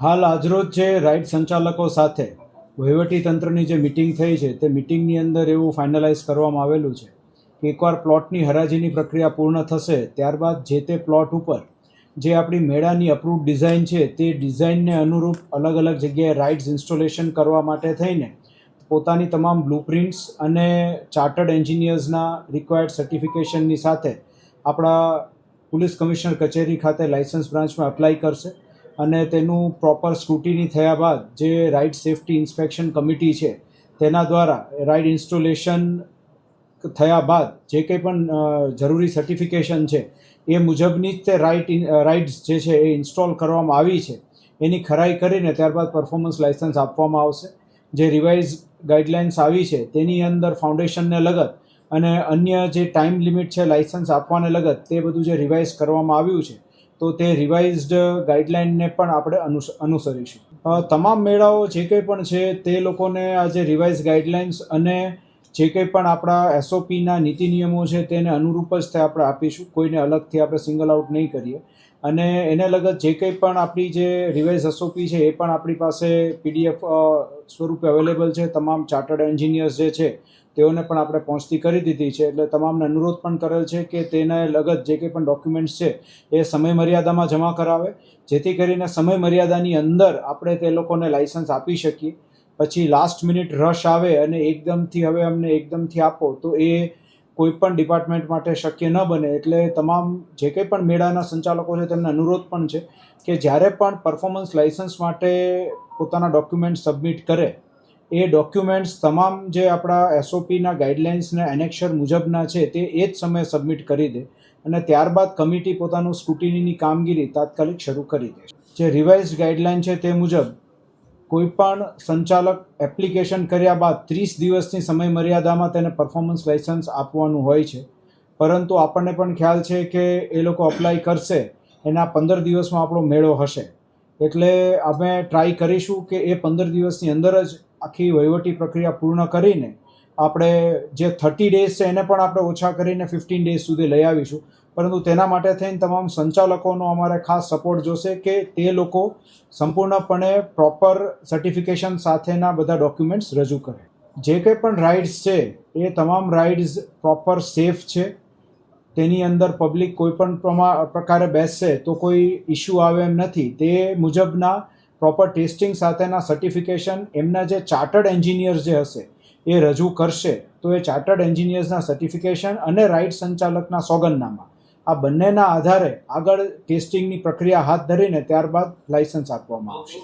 હાલ આજરોજ જે રાઇડ સંચાલકો સાથે વહીવટી તંત્રની જે મિટિંગ થઈ છે, તે મિટિંગની અંદર એવું ફાઇનલાઇઝ કરવામાં આવેલું છે કે એકવાર પ્લોટની હરાજીની પ્રક્રિયા પૂર્ણ થશે, ત્યારબાદ જે તે પ્લોટ ઉપર જે આપણી મેળાની અપ્રૂવ ડિઝાઇન છે, તે ડિઝાઇનને અનુરૂપ અલગ અલગ જગ્યાએ રાઇડ્સ ઇન્સ્ટોલેશન કરવા માટે થઈને પોતાની તમામ બ્લુપ્રિન્ટ્સ અને ચાર્ટર્ડ એન્જિનિયર્સના રિક્વાયર્ડ સર્ટિફિકેશનની સાથે આપણા પોલીસ કમિશનર કચેરી ખાતે લાયસન્સ બ્રાન્ચમાં એપ્લાય કરશે. અને તેનું પ્રોપર સ્ક્રુટિની થયા બાદ જે રાઇડ સેફટી ઇન્સ્પેક્શન કમિટી છે, તેના દ્વારા રાઇડ ઇન્સ્ટોલેશન થયા બાદ જે કંઈ પણ જરૂરી સર્ટિફિકેશન છે, એ મુજબની જ તે રાઇટ રાઇડ્સ જે છે એ ઇન્સ્ટોલ કરવામાં આવી છે. એની ખરાઈ કરીને ત્યારબાદ પરફોર્મન્સ લાઇસન્સ આપવામાં આવશે. જે રિવાઇઝ ગાઈડલાઇન્સ આવી છે, તેની અંદર ફાઉન્ડેશનને લગત અને અન્ય જે ટાઈમ લિમિટ છે લાઇસન્સ આપવાને લગત, તે બધું જે રિવાઇઝ કરવામાં આવ્યું છે તો તે રિવાઇઝડ ગાઈડલાઇનને પણ આપણે અનુસરીશું. તમામ મેળાઓ જે કંઈ પણ છે, તે લોકોને આજે રિવાઇઝ ગાઈડલાઇન્સ અને જે કંઈ પણ આપણા એસઓપીના નીતિ નિયમો છે તેને અનુરૂપ જ આપણે આપીશું. કોઈને અલગથી આપણે સિંગલ આઉટ નહીં કરીએ. અને એને લગત જે કંઈ પણ આપણી જે રિવાઇઝ એસઓપી છે એ પણ આપણી પાસે પીડીએફ સ્વરૂપે અવેલેબલ છે. તમામ ચાર્ટર્ડ એન્જિનિયર્સ જે છે તેઓને પણ આપણે પહોંચતી કરી દીધી છે. એટલે તમામને અનુરોધ પણ કરેલ છે કે તેને લગત જે કંઈ પણ ડોક્યુમેન્ટ્સ છે એ સમય મર્યાદામાં જમા કરાવે. જેથી કરીને સમય મર્યાદાની અંદર આપણે તે લોકોને લાઇસન્સ આપી શકીએ. પછી લાસ્ટ મિનિટ રશ આવે અને એકદમથી હવે અમને એકદમથી આપો, તો એ કોઈ પણ ડિપાર્ટમેન્ટ માટે શક્ય ન બને. એટલે તમામ જે કંઈ પણ મેળાના સંચાલકો છે, તેમને અનુરોધ પણ છે કે જ્યારે પણ પરફોર્મન્સ લાઇસન્સ માટે પોતાના ડોક્યુમેન્ટ સબમિટ કરે, એ ડોક્યુમેન્ટ્સ તમામ જે આપણા એસઓપીના ગાઈડલાઇન્સને એનેક્શર મુજબના છે, તે એ જ સમયે સબમિટ કરી દે અને ત્યારબાદ કમિટી પોતાનું સ્ક્રુટિનીની કામગીરી તાત્કાલિક શરૂ કરી દે. જે રિવાઇઝ ગાઈડલાઇન છે, તે મુજબ કોઈ પણ સંચાલક એપ્લિકેશન કર્યા બાદ ત્રીસ દિવસની સમય મર્યાદામાં તેને પરફોર્મન્સ લાઇસન્સ આપવાનું હોય છે. પરંતુ આપણને પણ ખ્યાલ છે કે એ લોકો અપ્લાય કરશે, એના પંદર દિવસમાં આપણો મેળો હશે. એટલે અમે ટ્રાય કરીશું કે એ પંદર દિવસની અંદર જ આખી વહીવટી પ્રક્રિયા પૂર્ણ કરીને આપણે જે થર્ટી ડેઝ છે એને પણ આપણે ઓછા કરીને ફિફ્ટીન ડેઝ સુધી લઈ આવીશું. પરંતુ તેના માટે થઈને તમામ સંચાલકોનો અમારે ખાસ સપોર્ટ જોશે કે તે લોકો સંપૂર્ણપણે પ્રોપર સર્ટિફિકેશન સાથેના બધા ડોક્યુમેન્ટ્સ રજૂ કરે. જે કંઈ પણ રાઇડ્સ છે, એ તમામ રાઇડ્સ પ્રોપર સેફ છે. તેની અંદર પબ્લિક કોઈ પણ પ્રકારે બેસશે તો કોઈ ઇસ્યુ આવે એમ નથી. તે મુજબના પ્રોપર ટેસ્ટિંગ સાથેના સર્ટિફિકેશન એમના જે ચાર્ટર્ડ એન્જિનિયર્સ જે હશે, એ રજૂ કરશે. તો એ ચાર્ટર્ડ એન્જિનિયર્સના સર્ટિફિકેશન અને રાઇડ સંચાલકના સોગંદનામા. આ બંનેના આધારે આગળ ટેસ્ટિંગની પ્રક્રિયા હાથ ધરીને ત્યારબાદ લાયસન્સ આપવામાં આવશે.